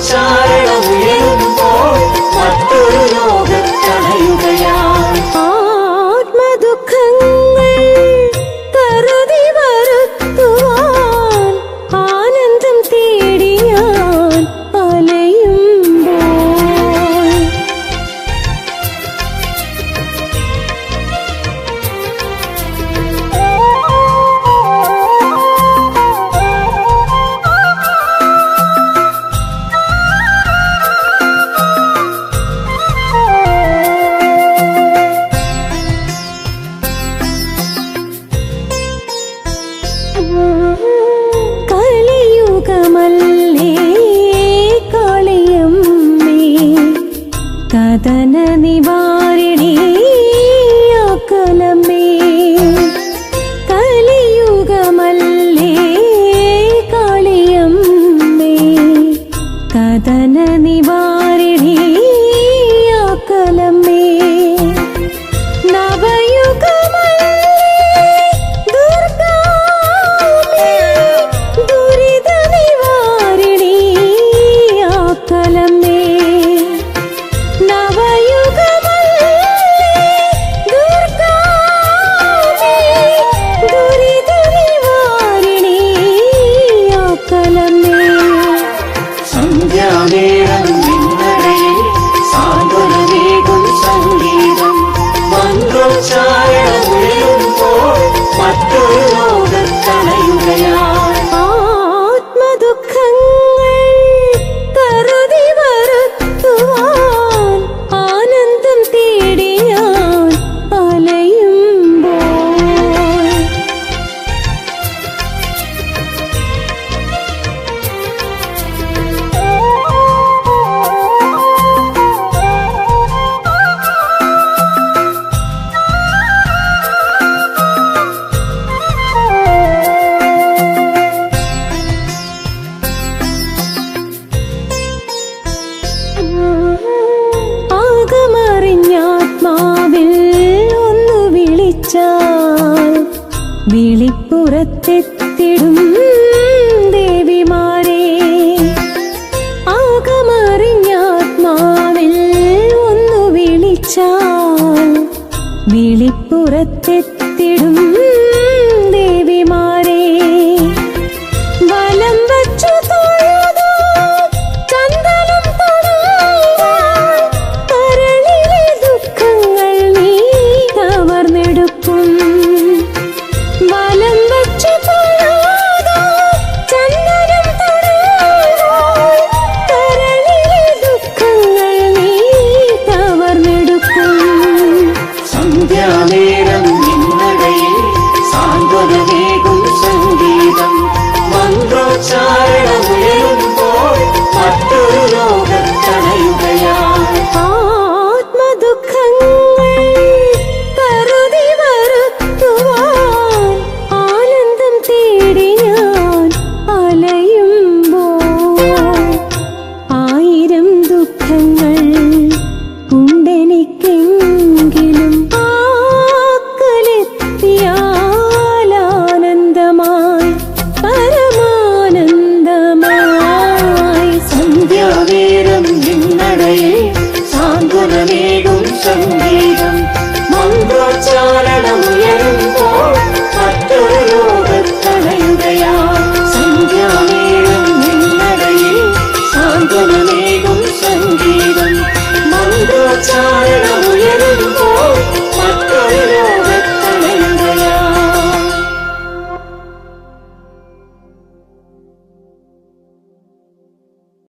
child. കമല്ലേ കലിയുഗമല്ലേ കാളിയമ്മേ കഥന നിവാരിണി വിളിപ്പുറത്തെത്തിടും ദേവിമാരെ. ആകമറിഞ്ഞാത്മാവിൽ ഒന്നു വിളിച്ചാൽ വിളിപ്പുറത്തെത്തി